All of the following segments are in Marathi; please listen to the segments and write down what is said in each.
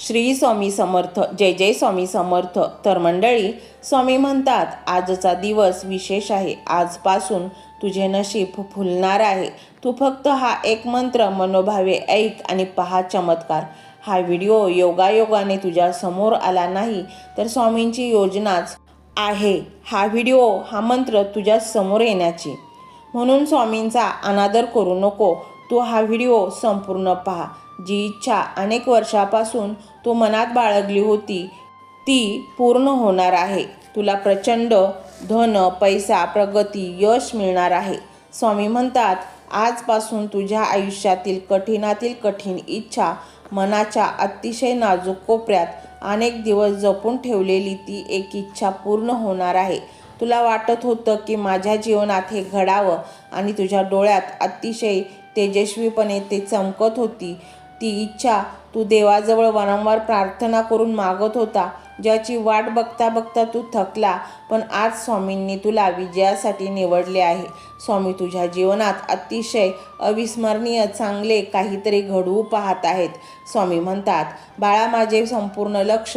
श्री स्वामी समर्थ जय जय स्वामी समर्थ. तर मंडळी स्वामी म्हणतात आजचा दिवस विशेष आहे. आजपासून तुझे नशीब फुलणार आहे. तू फक्त हा एक मंत्र मनोभावे ऐक आणि पहा चमत्कार. हा व्हिडिओ योगायोगाने तुझ्या समोर आला नाही तर स्वामींची योजनाच आहे. हा व्हिडिओ हा मंत्र तुझ्या समोर येण्याची. म्हणून स्वामींचा अनादर करू नको. तू हा व्हिडिओ संपूर्ण पहा. जी इच्छा अनेक वर्षापासून तू मनात बाळगली होती ती पूर्ण होणार आहे. तुला प्रचंड धन पैसा प्रगती यश मिळणार आहे. स्वामी म्हणतात आजपासून तुझ्या आयुष्यातील कठीणातील कठीण इच्छा मनाच्या अतिशय नाजूक कोपऱ्यात अनेक दिवस जपून ठेवलेली ती एक इच्छा पूर्ण होणार आहे. तुला वाटत होतं की माझ्या जीवनात हे घडावं आणि तुझ्या डोळ्यात अतिशय तेजस्वीपणे ते चमकत होती ती इच्छा तू देवाजवळ वारंवार प्रार्थना करून मागत होता ज्याची वाट बघता बघता तू थकला पण आज स्वामींनी तुला विजयासाठी निवडले आहे. स्वामी तुझ्या जीवनात अतिशय अविस्मरणीय चांगले काहीतरी घडवू पाहत आहेत. स्वामी म्हणतात बाळा माझे संपूर्ण लक्ष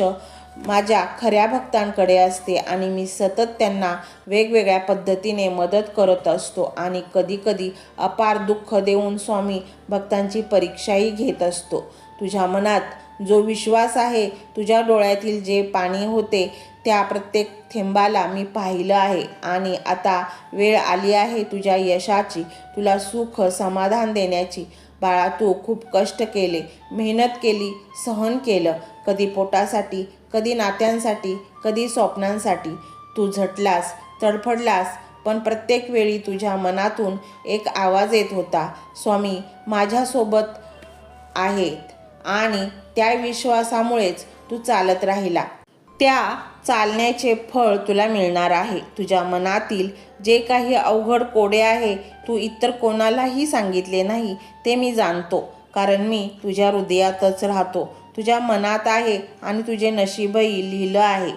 माझ्या खऱ्या भक्तांकडे असते आणि मी सतत त्यांना वेगवेगळ्या पद्धतीने मदत करत असतो आणि कधीकधी अपार दुःख देऊन स्वामी भक्तांची परीक्षाही घेत असतो. तुझ्या मनात जो विश्वास आहे तुझ्या डोळ्यातील जे पाणी होते त्या प्रत्येक थेंबाला मी पाहिलं आहे आणि आता वेळ आली आहे तुझ्या यशाची तुला सुख समाधान देण्याची. बाळा तू खूप कष्ट केले मेहनत केली सहन केलं. कधी पोटासाठी कधी नात्यांसाठी कधी स्वप्नांसाठी. तू झटलास तडफडलास पण प्रत्येक वेळी तुझ्या मनातून एक आवाज येत होता स्वामी माझ्यासोबत आहेत आणि त्या विश्वासामुळेच तू चालत राहिला. त्या चालण्याचे फळ तुला मिळणार आहे. तुझ्या मनातील जे काही अवघड कोडे आहे तू इतर कोणालाही सांगितले नाही ते मी जाणतो कारण मी तुझ्या हृदयातच राहतो. तुझ्या मनात आहे आणि तुझे नशीबही लिहिलं आहे.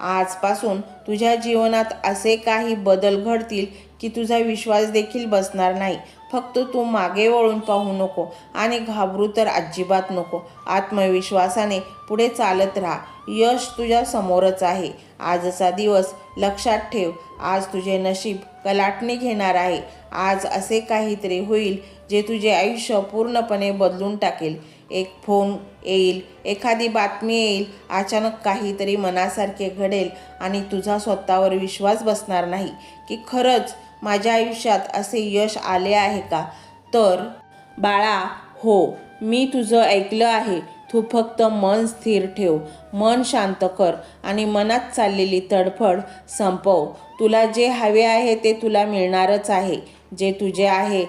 आजपासून तुझ्या जीवनात असे काही बदल घडतील की तुझा विश्वास देखील बसणार नाही. फक्त तू मागे वळून पाहू नको आणि घाबरू तर अजिबात नको. आत्मविश्वासाने पुढे चालत राहा. यश तुझ्या समोरच आहे. आजचा दिवस लक्षात ठेव. आज तुझे नशीब कलाटणी घेणार आहे. आज असे काहीतरी होईल जे तुझे आयुष्य पूर्णपणे बदलून टाकेल. एक फोन येईल एखादी बातमी येईल अचानक काहीतरी मनासारखे घडेल आणि तुझा स्वतःवर विश्वास बसणार नाही की खरंच माझ्या आयुष्यात असे यश आले आहे का? तर बाळा हो मी तुझं ऐकलं आहे. तू फक्त मन स्थिर ठेव मन शांत कर आणि मनात चाललेली तडफड संपव. तुला जे हवे आहे ते तुला मिळणारच आहे. जे तुझे आहे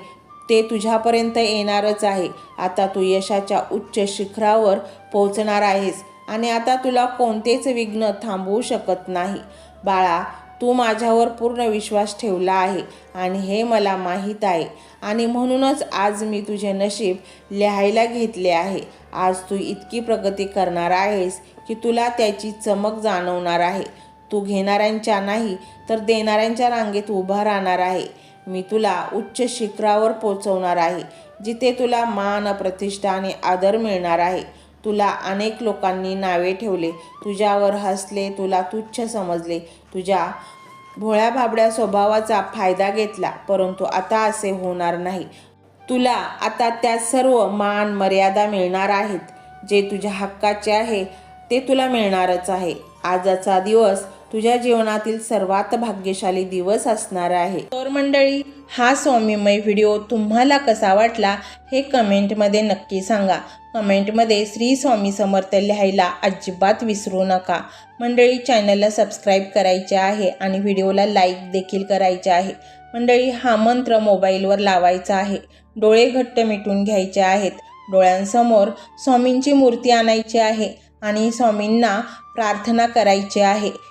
ते तुझ्यापर्यंत येणारच आहे. आता तू यशाच्या उच्च शिखरावर पोहोचणार आहेस आणि आता तुला कोणतेच विघ्न थांबवू शकत नाही. बाळा तू माझ्यावर पूर्ण विश्वास ठेवला आहे आणि हे मला माहीत आहे आणि म्हणूनच आज मी तुझे नशीब लिहायला घेतले आहे. आज तू इतकी प्रगती करणार आहेस की तुला त्याची चमक जाणवणार आहे. तू घेणाऱ्यांच्या नाही तर देणाऱ्यांच्या रांगेत उभा राहणार आहे. मी तुला उच्च शिखरावर पोचवणार आहे जिथे तुला मान प्रतिष्ठा आणि आदर मिळणार आहे. तुला अनेक लोकांनी नावे ठेवले. तुझ्यावर हसले तुला तुच्छ समजले. तुझ्या भोळ्या भाबड्या स्वभावाचा फायदा घेतला परंतु आता असे होणार नाही. तुला आता त्या सर्व मान मर्यादा मिळणार आहेत. जे तुझ्या हक्काचे आहे ते तुला मिळणारच आहे. आजचा दिवस तुझ्या जीवनातील सर्वात भाग्यशाली दिवस असणार आहे. तर मंडळी हा स्वामीमय व्हिडिओ तुम्हाला कसा वाटला हे कमेंटमध्ये नक्की सांगा. कमेंटमध्ये श्री स्वामी समर्थ लिहायला अजिबात विसरू नका. मंडळी चॅनलला सबस्क्राईब करायचे आहे आणि व्हिडिओला लाईक देखील करायचे आहे. मंडळी हा मंत्र मोबाईलवर लावायचा आहे. डोळे घट्ट मिटून घ्यायचे आहेत. डोळ्यांसमोर स्वामींची मूर्ती आणायची आहे आणि स्वामींना प्रार्थना करायची आहे.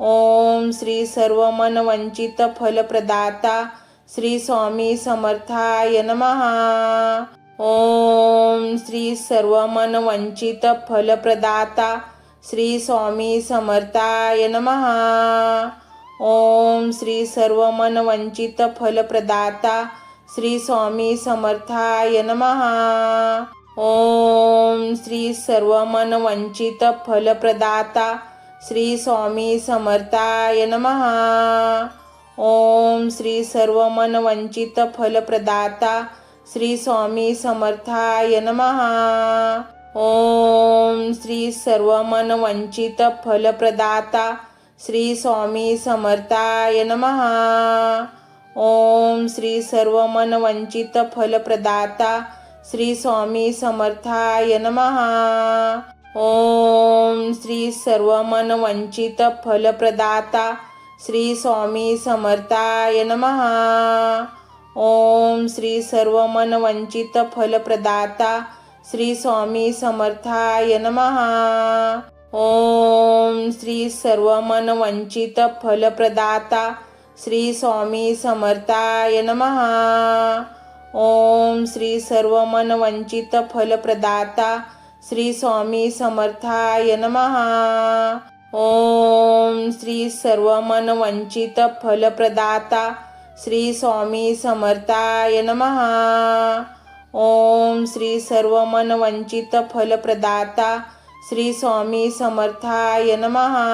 ओम श्री सर्व मन वंचित फलप्रदाता श्री स्वामी समर्थाय नमहा ओम श्री सर्व मन वंचित फलप्रदाता श्री स्वामी समर्थाय नमहा ओम श्री सर्व मन वंचित फलप्रदाता श्री स्वामी समर्थाय नमहा ओम श्री सर्व मन वंचित फलप्रदाता श्री स्वामी समर्थाय नमहा ओम श्री सर्व मन वंचित फलप्रदाता श्री स्वामी समर्थाय नमहा ओम श्री सर्व मन वंचित फलप्रदाता श्री स्वामी समर्थाय नमहा ओम श्री सर्व मन वंचित फलप्रदाता श्री स्वामी समर्थाय नमहा ओम श्री सर्व मन वंचित फलप्रदाता श्री स्वामी समर्थाय नमहा ओम श्री सर्व मन वंचित फलप्रदाता श्री स्वामी समर्थाय नमहा ओम श्री सर्व मन वंचित फलप्रदाता श्री स्वामी समर्थाय नमहा ओम श्री सर्व मन वंचित फलप्रदाता श्री स्वामी समर्थाय नमहा ओम श्री सर्व मन वंचित फलप्रदाता श्री स्वामी समर्थाय नमहा ओम श्री सर्व मन वंचित फलप्रदाता श्री स्वामी समर्थाय नमहा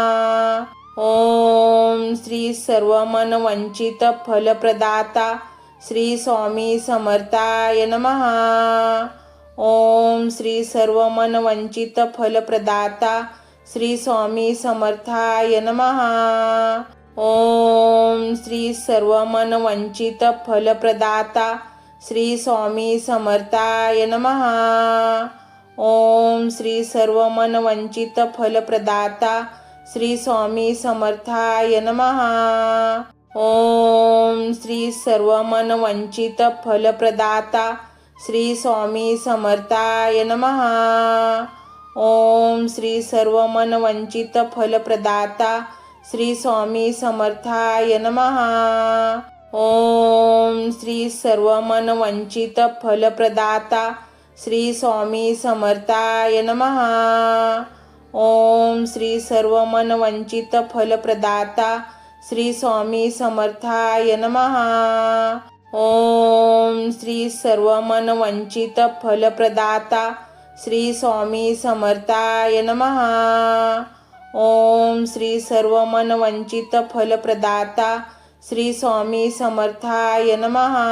ओम श्री सर्व मन वंचित फलप्रदाता श्री स्वामी समर्थाय नमहा ओम श्री सर्व मन वंचित फलप्रदाता श्री स्वामी समर्थाय नमहा ओम श्री सर्व मन वंचित फलप्रदाता श्री स्वामी समर्थाय नमहा ओम श्री सर्व मन वंचित फलप्रदाता श्री स्वामी समर्थाय नमहा ओम श्री सर्व मन वंचित फलप्रदाता श्री स्वामी समर्थाय नमहा ओम श्री सर्व मन वंचित फलप्रदाता श्री स्वामी समर्थाय नमहा ओम श्री सर्व मन वंचित फलप्रदाता श्री स्वामी समर्थाय नमहा ओम श्री सर्व मन वंचित फलप्रदाता श्री स्वामी समर्थाय नमहा ओम श्री सर्वमन वंचित फलप्रदाता श्री स्वामी समर्थाय नमहा ओम श्री सर्वमन वंचित फलप्रदाता श्री स्वामी समर्थाय नमहा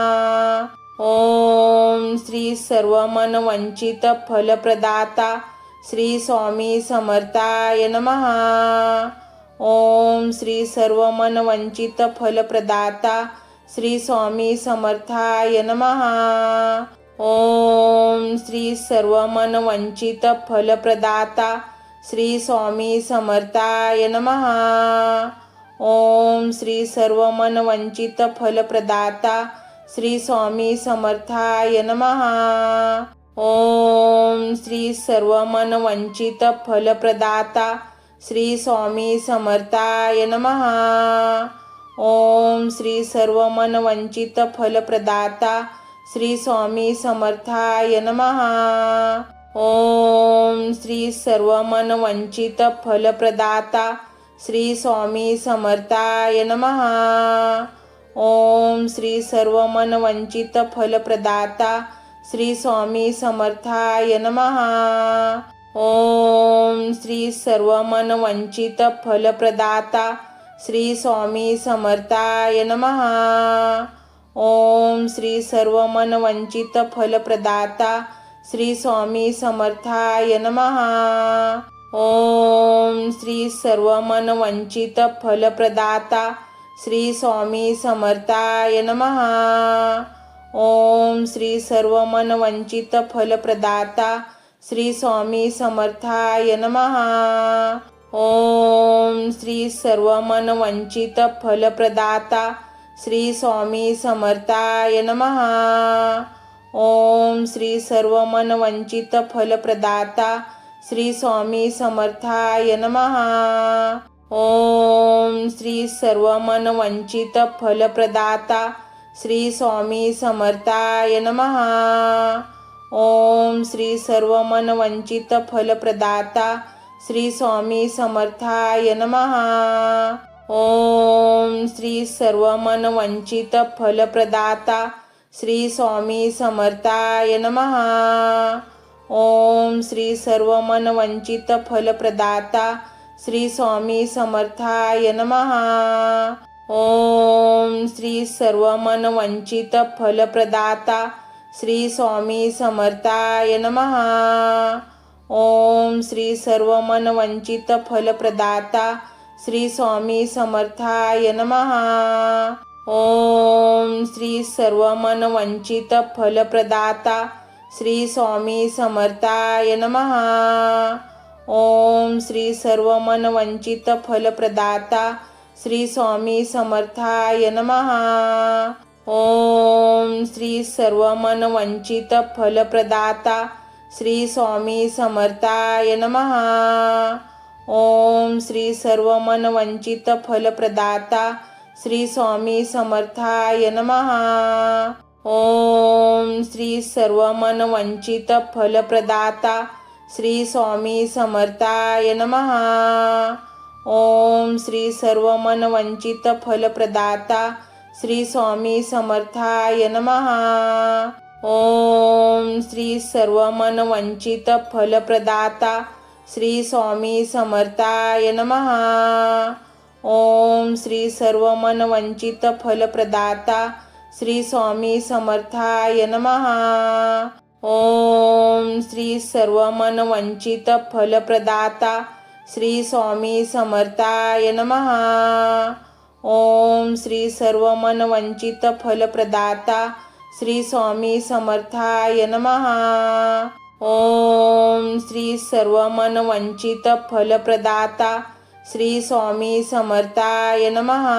ओम श्री सर्वमन वंचित फलप्रदाता श्री स्वामी समर्थाय नमहा ओम श्री सर्वमन वंचित फलप्रदाता श्री स्वामी समर्थाय नमहा ओम श्री सर्व मन वंचित फलप्रदाता श्री स्वामी समर्थाय नमहा ओम श्री सर्व मन वंचित फलप्रदाता श्री स्वामी समर्थाय नमहा ओम श्री सर्व मन वंचित फलप्रदाता श्री स्वामी समर्थाय नमहा ओम श्री सर्व मन वंचित फलप्रदाता श्री स्वामी समर्थाय नमहा ओम श्री सर्व मन वंचित फलप्रदाता श्री स्वामी समर्थाय नमहा ओम श्री सर्व मन वंचित फलप्रदाता श्री स्वामी समर्थाय नमहा ओम श्री सर्व मन वंचित फलप्रदाता श्री स्वामी समर्थाय नमहा ओम श्री सर्व मन वंचित फलप्रदाता श्री स्वामी समर्थाय नमहा ओम श्री सर्वमन वंचित फलप्रदाता श्री स्वामी समर्थाय नमहा ओम श्री सर्वमन वंचित फलप्रदाता श्री स्वामी समर्थाय नमहा ओम श्री सर्वमन वंचित फलप्रदाता श्री स्वामी समर्थाय नमहा ओम श्री सर्वमन वंचित फलप्रदाता श्री स्वामी समर्थाय नमहा ओम श्री सर्वमन वंचित फलप्रदाता श्री स्वामी समर्थाय नमहा ओम श्री सर्वमन वंचित फलप्रदाता श्री स्वामी समर्थाय नमहा ओम श्री सर्वमन वंचित फलप्रदाता श्री स्वामी समर्थाय नमहा ओम श्री सर्वमन वंचित फलप्रदाता श्री स्वामी समर्थाय नमहा ओम श्री सर्वमन वंचित फलप्रदाता श्री स्वामी समर्थाय नमहा ओम श्री सर्वमन वंचित फलप्रदाता श्री स्वामी समर्थाय नमः. ओम श्री सर्वमन वंचित फलप्रदाता श्री स्वामी समर्थाय नमः. ओम श्री सर्वमन वंचित फलप्रदाता श्री स्वामी समर्थाय नमः. ओम श्री सर्वमन वंचित फलप्रदाता श्री स्वामी समर्थाय नमहा ओम श्री सर्वमन वंचित फलप्रदाता श्री स्वामी समर्थाय नमहा ओम श्री सर्वमन वंचित फलप्रदाता श्री स्वामी समर्थाय नमहा ओम श्री सर्वमन वंचित फलप्रदाता श्री स्वामी समर्थाय नमहा ओम श्री सर्वमन वंचित फलप्रदाता श्री स्वामी समर्थाय नमहा ओम श्री सर्वमन वंचित फलप्रदाता श्री स्वामी समर्थाय नमहा ओम श्री सर्वमन वंचित फलप्रदाता श्री स्वामी समर्थाय नमहा ओम श्री सर्वमन वंचित फलप्रदाता श्री स्वामी समर्थाय नमहा ओम श्री सर्वमन वंचित फलप्रदाता श्री स्वामी समर्थाय नमहा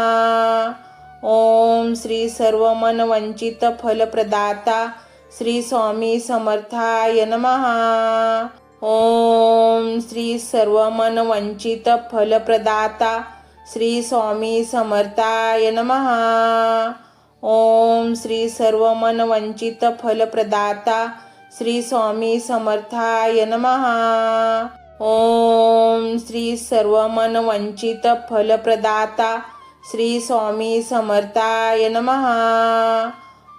ओम श्री सर्वमन वंचित फलप्रदाता श्री स्वामी समर्थाय नमहा ओम श्री सर्वमन वंचित फलप्रदाता श्री स्वामी समर्थाय नमहा ओम श्री सर्वमन वंचित फलप्रदाता श्री स्वामी समर्थाय नमः. ओम श्री सर्वमन वंचित फलप्रदाता श्री स्वामी समर्थाय नमः.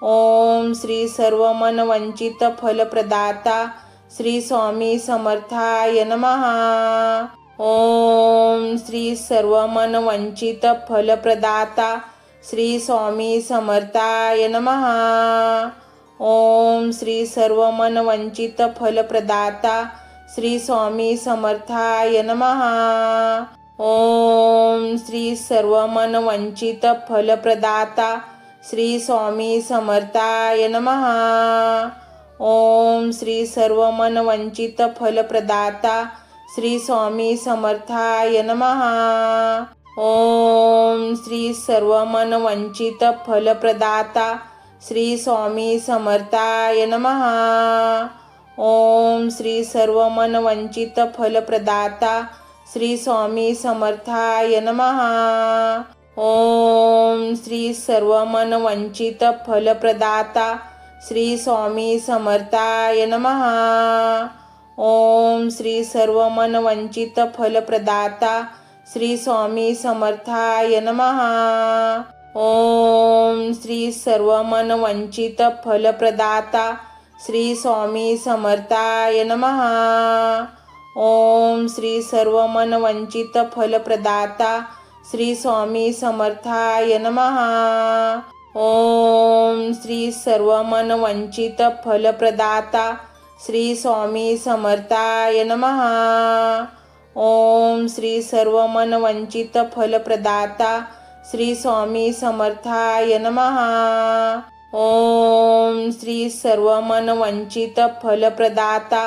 ओम श्री सर्वमन वंचित फलप्रदाता श्री स्वामी समर्थाय नमः. ओम श्री सर्वमन वंचित फलप्रदाता श्री स्वामी समर्थाय नमहा ओम श्री सर्वमन वंचित फलप्रदाता श्री स्वामी समर्थाय नमहा ओम श्री सर्वमन वंचित फलप्रदाता श्री स्वामी समर्थाय नमहा ओम श्री सर्वमन वंचित फलप्रदाता श्री स्वामी समर्थाय नमहा ओम श्री सर्वमन वंचित फलप्रदाता श्री स्वामी समर्थाय नमहा ओम श्री सर्वमन वंचित फलप्रदाता श्री स्वामी समर्थाय नमहा ओम श्री सर्वमन वंचित फलप्रदाता श्री स्वामी समर्थाय नमहा ओम श्री सर्वमन वंचित फलप्रदाता श्री स्वामी समर्थाय नमहा ओम श्री सर्वमन वंचित फलप्रदाता श्री स्वामी समर्थाय नमहा ओम श्री सर्वमन वंचित फलप्रदाता श्री स्वामी समर्थाय नमहा ओम श्री सर्वमन वंचित फलप्रदाता श्री स्वामी समर्थाय नमहा ओम श्री सर्व मन वंचित फलप्रदाता श्री स्वामी समर्थाय नमहा ओम श्री सर्व मन वंचित फलप्रदाता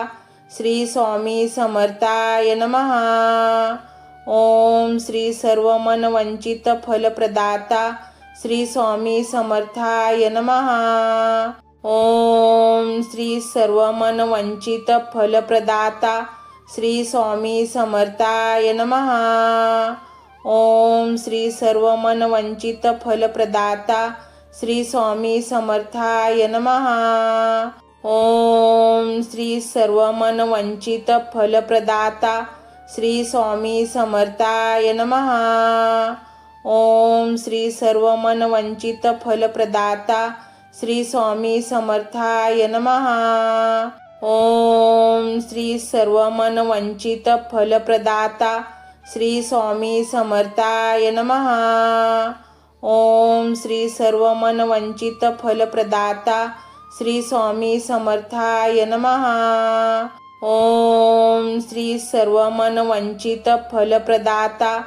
श्री स्वामी समर्थाय नमहा ओम श्री सर्व मन वंचित फलप्रदाता श्री स्वामी समर्थाय नमहा ओम श्री सर्व मन वंचित फलप्रदाता श्री स्वामी समर्थाय नमहा. ओम श्री सर्व मन वंचित फलप्रदाता श्री स्वामी समर्थाय नमहा. ओम श्री सर्व मन वंचित फलप्रदाता श्री स्वामी समर्थाय नमहा. ओम श्री सर्व मन वंचित फलप्रदाता श्री स्वामी समर्थाय नमहा. ओम श्री सर्व मन वंचित फलप्रदाता श्री स्वामी समर्थाय नमहा ओम श्री सर्व मन वंचित फलप्रदाता श्री स्वामी समर्थाय नमहा ओम श्री सर्व मन वंचित फलप्रदाता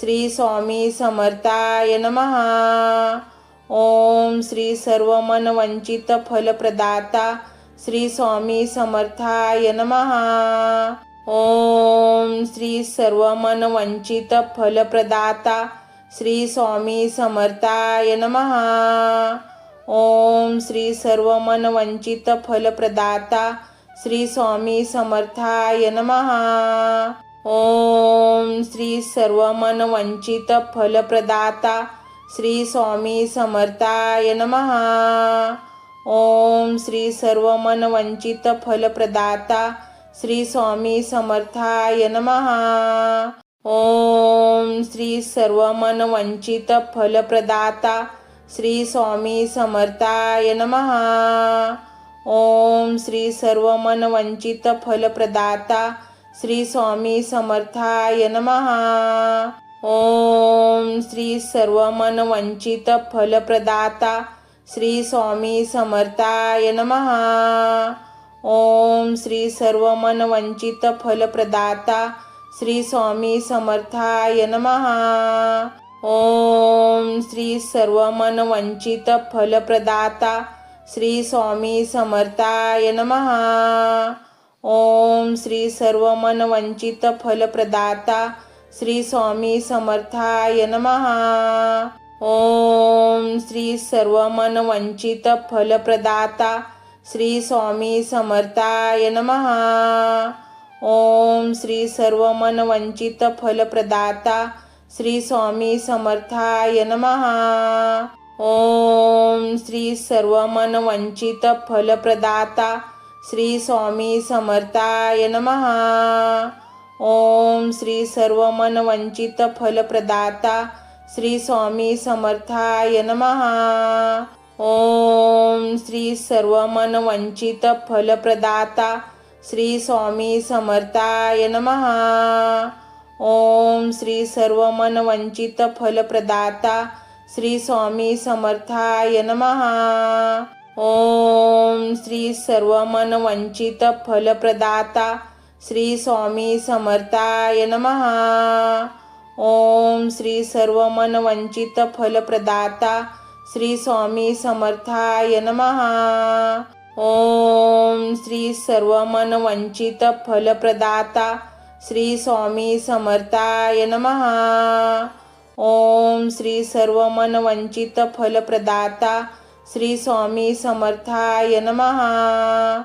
श्री स्वामी समर्थाय नमहा ओम श्री सर्व मन वंचित फलप्रदाता श्री स्वामी समर्थाय नमहा ओम श्री सर्व मन वंचित फलप्रदाता श्री स्वामी समर्थाय नमहा ओम श्री सर्व मन वंचित फलप्रदाता श्री स्वामी समर्थाय नमहा ओम श्री सर्व मन वंचित फलप्रदाता श्री स्वामी समर्थाय नमहा ओम श्री सर्व मन वंचित फलप्रदाता श्री स्वामी समर्थाय नमहा ओम श्री सर्व मन वंचित फलप्रदाता श्री स्वामी समर्थाय नमहा ओम श्री सर्व मन वंचित फलप्रदाता श्री स्वामी समर्थाय नमहा ओम श्री सर्व मन वंचित फलप्रदाता श्री स्वामी समर्थाय नमहा ओम श्री सर्व मन वंचित फलप्रदाता श्री स्वामी समर्थाय नमहा ओम श्री सर्व मन वंचित फलप्रदाता श्री स्वामी समर्थाय नमहा ओम श्री सर्व मन वंचित फलप्रदाता श्री स्वामी समर्थाय नमहा ओम श्री सर्व मन वंचित फलप्रदाता श्री स्वामी समर्थाय नमहा ओम श्री सर्व मन वंचित फलप्रदाता श्री स्वामी समर्थाय नमहा ओम श्री सर्व मन वंचित फलप्रदाता श्री स्वामी समर्थाय नमहा ओम श्री सर्व मन वंचित फलप्रदाता श्री स्वामी समर्थाय नमहा ओम श्री सर्व मन वंचित फलप्रदाता श्री स्वामी समर्थाय नमहा ओम श्री सर्व मन वंचित फलप्रदाता श्री स्वामी समर्थाय नमहा ओम श्री सर्व मन वंचित फलप्रदाता श्री स्वामी समर्थाय नमहा ओम श्री सर्व मन वंचित फलप्रदाता श्री स्वामी समर्थाय नमहा ओम श्री सर्व मन वंचित फलप्रदाता श्री स्वामी समर्थाय नमहा ओम श्री सर्व मन वंचित फलप्रदाता श्री स्वामी समर्थाय नमहा